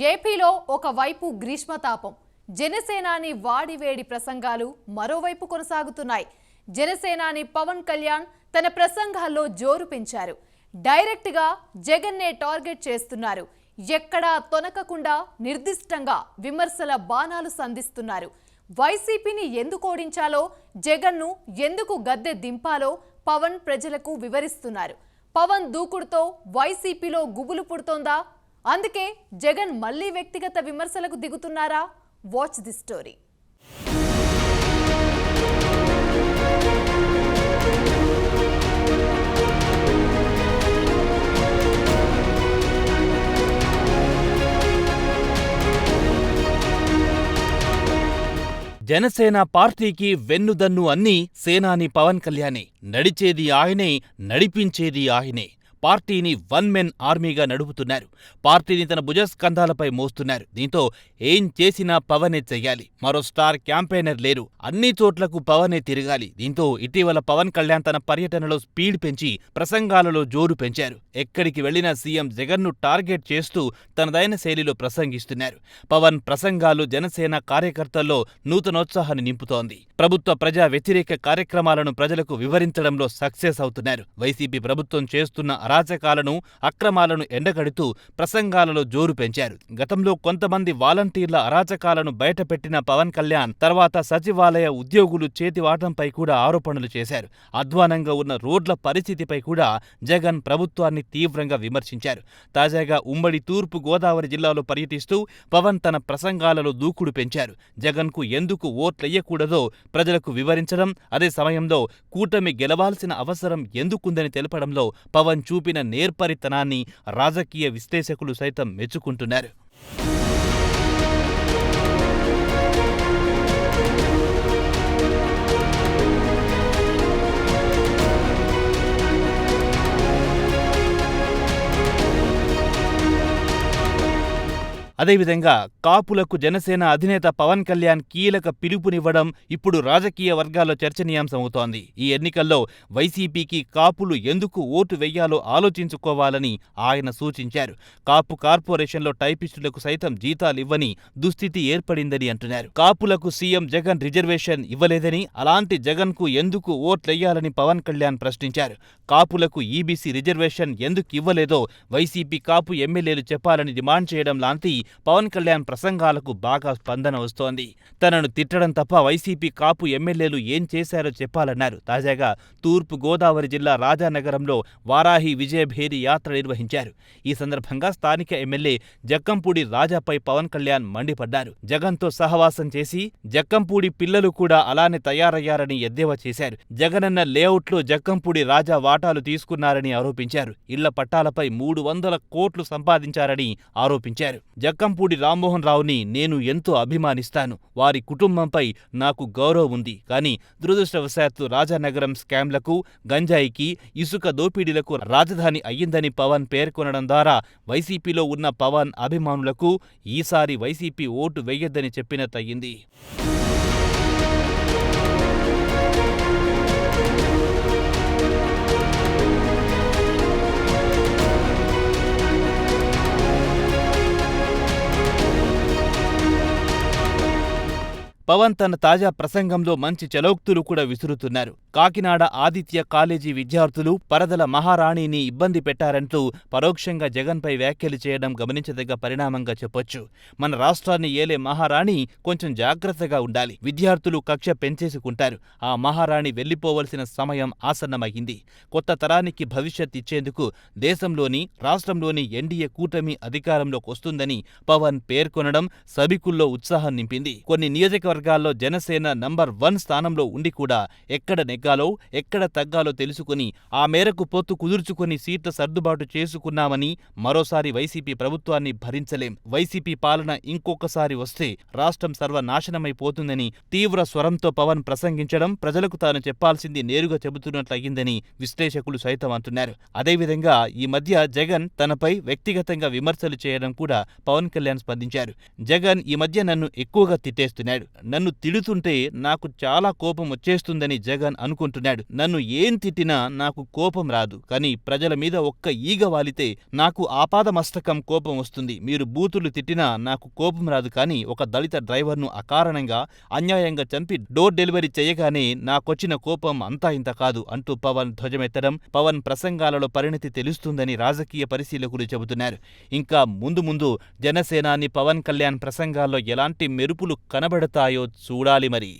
ఏపీలో ఒకవైపు గ్రీష్మతాపం జనసేనాని వాడివేడి ప్రసంగాలు మరోవైపు కొనసాగుతున్నాయి. జనసేనాని పవన్ కళ్యాణ్ తన ప్రసంగాల్లో జోరు పెంచారు. డైరెక్ట్గా జగన్నే టార్గెట్ చేస్తున్నారు. ఎక్కడా తొనకకుండా నిర్దిష్టంగా విమర్శల బాణాలు సంధిస్తున్నారు. వైసీపీని ఎందుకు ఓడించాలో జగన్ను ఎందుకు గద్దె దింపాలో పవన్ ప్రజలకు వివరిస్తున్నారు. పవన్ దూకుడుతో వైసీపీలో గుబులు పుడుతోందా? అందుకే జగన్ మళ్ళీ వ్యక్తిగత విమర్శలకు దిగుతున్నారా? వాచ్ ది స్టోరీ జనసేన పార్టీకి వెన్నుదన్ను అన్నీ సేనాని పవన్ కళ్యాణే. నడిచేది ఆయనే నడిపించేది ఆయనే. పార్టీని వన్ మెన్ ఆర్మీగా నడుపుతున్నారు. పార్టీని తన భుజస్కంధాలపై మోస్తున్నారు. దీంతో ఏం చేసినా పవనే చెయ్యాలి. మరో స్టార్ క్యాంపెయినర్ లేరు. అన్ని చోట్లకు పవనే తిరగాలి. దీంతో ఇటీవల పవన్ కళ్యాణ్ తన పర్యటనలో స్పీడ్ పెంచి ప్రసంగాలలో జోరు పెంచారు. ఎక్కడికి వెళ్ళినా సీఎం జగన్ను టార్గెట్ చేస్తూ తనదైన శైలిలో ప్రసంగిస్తున్నారు. పవన్ ప్రసంగాలు జనసేన కార్యకర్తల్లో నూతనోత్సాహాన్ని నింపుతోంది. ప్రభుత్వ ప్రజా వ్యతిరేక కార్యక్రమాలను ప్రజలకు వివరించడంలో సక్సెస్ అవుతున్నారు. వైసీపీ ప్రభుత్వం చేస్తున్న అరాచకాలను అక్రమాలను ఎండగడుతూ ప్రసంగాలలో జోరు పెంచారు. గతంలో కొంతమంది వాలంటీర్ల అరాచకాలను బయటపెట్టిన పవన్ కళ్యాణ్ తర్వాత సచివాలయ ఉద్యోగులు చేతివాటంపై కూడా ఆరోపణలు చేశారు. అధ్వానంగా ఉన్న రోడ్ల పరిస్థితిపై కూడా జగన్ ప్రభుత్వాన్ని తీవ్రంగా విమర్శించారు. తాజాగా ఉమ్మడి తూర్పు గోదావరి జిల్లాలో పర్యటిస్తూ పవన్ తన ప్రసంగాలలో దూకుడు పెంచారు. జగన్కు ఎందుకు ఓట్లెయ్యకూడదో ప్రజలకు వివరించడం అదే సమయంలో కూటమి గెలవాల్సిన అవసరం ఎందుకుందని తెలపడంలో పవన్ చూపిన నేర్పరితనాన్ని రాజకీయ విశ్లేషకులు సైతం మెచ్చుకుంటున్నారు. అదేవిధంగా కాపులకు జనసేన అధినేత పవన్ కళ్యాణ్ కీలక పిలుపునివ్వడం ఇప్పుడు రాజకీయ వర్గాల్లో చర్చనీయాంశమవుతోంది. ఈ ఎన్నికల్లో వైసీపీకి కాపులు ఎందుకు ఓటు వెయ్యాలో ఆలోచించుకోవాలని ఆయన సూచించారు. కాపు కార్పొరేషన్లో టైపిస్టులకు సైతం జీతాలివ్వని దుస్థితి ఏర్పడిందని అంటున్నారు. కాపులకు సీఎం జగన్ రిజర్వేషన్ ఇవ్వలేదని అలాంటి జగన్కు ఎందుకు ఓట్లెయ్యాలని పవన్ కళ్యాణ్ ప్రశ్నించారు. కాపులకు ఈబీసీ రిజర్వేషన్ ఎందుకు ఇవ్వలేదో వైసీపీ కాపు ఎమ్మెల్యేలు చెప్పాలని డిమాండ్ చేయడం లాంటి పవన్ కళ్యాణ్ ప్రసంగాలకు బాగా స్పందన వస్తోంది. తనను తిట్టడం తప్ప వైసీపీ కాపు ఎమ్మెల్యేలు ఏం చేశారో చెప్పాలన్నారు. తాజాగా తూర్పు గోదావరి జిల్లా రాజానగరంలో వారాహి విజయభేరి యాత్ర నిర్వహించారు. ఈ సందర్భంగా స్థానిక ఎమ్మెల్యే జక్కంపూడి రాజాపై పవన్ కళ్యాణ్ మండిపడ్డారు. జగన్తో సహవాసం చేసి జక్కంపూడి పిల్లలు కూడా అలానే తయారయ్యారని ఎద్దేవా చేశారు. జగనన్న లేఅవుట్లో జక్కంపూడి రాజా వాటాలు తీసుకున్నారని ఆరోపించారు. ఇళ్ళ పట్టాలపై మూడు వందల కోట్లు సంపాదించారని ఆరోపించారు. జక్కంపూడి రామ్మోహన్ రావుని నేను ఎంతో అభిమానిస్తాను. వారి కుటుంబంపై నాకు గౌరవం ఉంది. కానీ దురదృష్టవశాత్తు రాజానగరం స్కామ్లకు గంజాయికి ఇసుక దోపిడీలకు రాజధాని అయ్యిందని పవన్ పేర్కొనడం ద్వారా వైసీపీలో ఉన్న పవన్ అభిమానులకు ఈసారి వైసీపీ ఓటు వెయ్యొద్దని చెప్పినట్టయింది. పవన్ తన తాజా ప్రసంగంలో మంచి చలోక్తులు కూడా విసురుతున్నారు. కాకినాడ ఆదిత్య కాలేజీ విద్యార్థులు పరదల మహారాణిని ఇబ్బంది పెట్టారంటూ పరోక్షంగా జగన్పై వ్యాఖ్యలు చేయడం గమనించదగ్గ పరిణామంగా చెప్పొచ్చు. మన రాష్ట్రాన్ని ఏలే మహారాణి కొంచెం జాగ్రత్తగా ఉండాలి. విద్యార్థులు కక్ష పెంచేసుకుంటారు. ఆ మహారాణి వెళ్ళిపోవలసిన సమయం ఆసన్నమైంది. కొత్త తరానికి భవిష్యత్ ఇచ్చేందుకు దేశంలోని రాష్ట్రంలోని ఎన్డీఏ కూటమి అధికారంలోకి వస్తుందని పవన్ పేర్కొనడం సభికుల్లో ఉత్సాహం నింపింది. కొన్ని వర్గాల్లో జనసేన నంబర్ వన్ స్థానంలో ఉండి కూడా ఎక్కడ నెగ్గాలో ఎక్కడ తగ్గాలో తెలుసుకుని ఆ మేరకు పొత్తు కుదుర్చుకుని సీట్ల సర్దుబాటు చేసుకున్నామని మరోసారి వైసీపీ ప్రభుత్వాన్ని భరించలేం. వైసీపీ పాలన ఇంకొకసారి వస్తే రాష్ట్రం సర్వనాశనమైపోతుందని తీవ్ర స్వరంతో పవన్ ప్రసంగించడం ప్రజలకు తాను చెప్పాల్సింది నేరుగా చెబుతున్నట్లయిందని విశ్లేషకులు సైతం అంటున్నారు. అదేవిధంగా ఈ మధ్య జగన్ తనపై వ్యక్తిగతంగా విమర్శలు చేయడం కూడా పవన్ కళ్యాణ్ స్పందించారు. జగన్ ఈ మధ్య నన్ను ఎక్కువగా తిట్టేస్తున్నాడు. నన్ను తిడుతుంటే నాకు చాలా కోపం వచ్చేస్తుందని జగన్ అనుకుంటున్నాడు. నన్ను ఏం తిట్టినా నాకు కోపం రాదు. కానీ ప్రజల మీద ఒక్క ఈగ వాలితే నాకు ఆపాదమస్తకం కోపం వస్తుంది. మీరు బూతులు తిట్టినా నాకు కోపం రాదు. కానీ ఒక దళిత డ్రైవర్ను అకారణంగా అన్యాయంగా చంపి డోర్ డెలివరీ చేయగానే నాకొచ్చిన కోపం అంతా ఇంత కాదు అంటూ పవన్ ధ్వజమెత్తడం పవన్ ప్రసంగాలలో పరిణతి తెలుస్తుందని రాజకీయ పరిశీలకులు చెబుతున్నారు. ఇంకా ముందు ముందు జనసేనాని పవన్ కళ్యాణ్ ప్రసంగాల్లో ఎలాంటి మెరుపులు కనబడతాయి వస్తాయో చూడాలి మరి.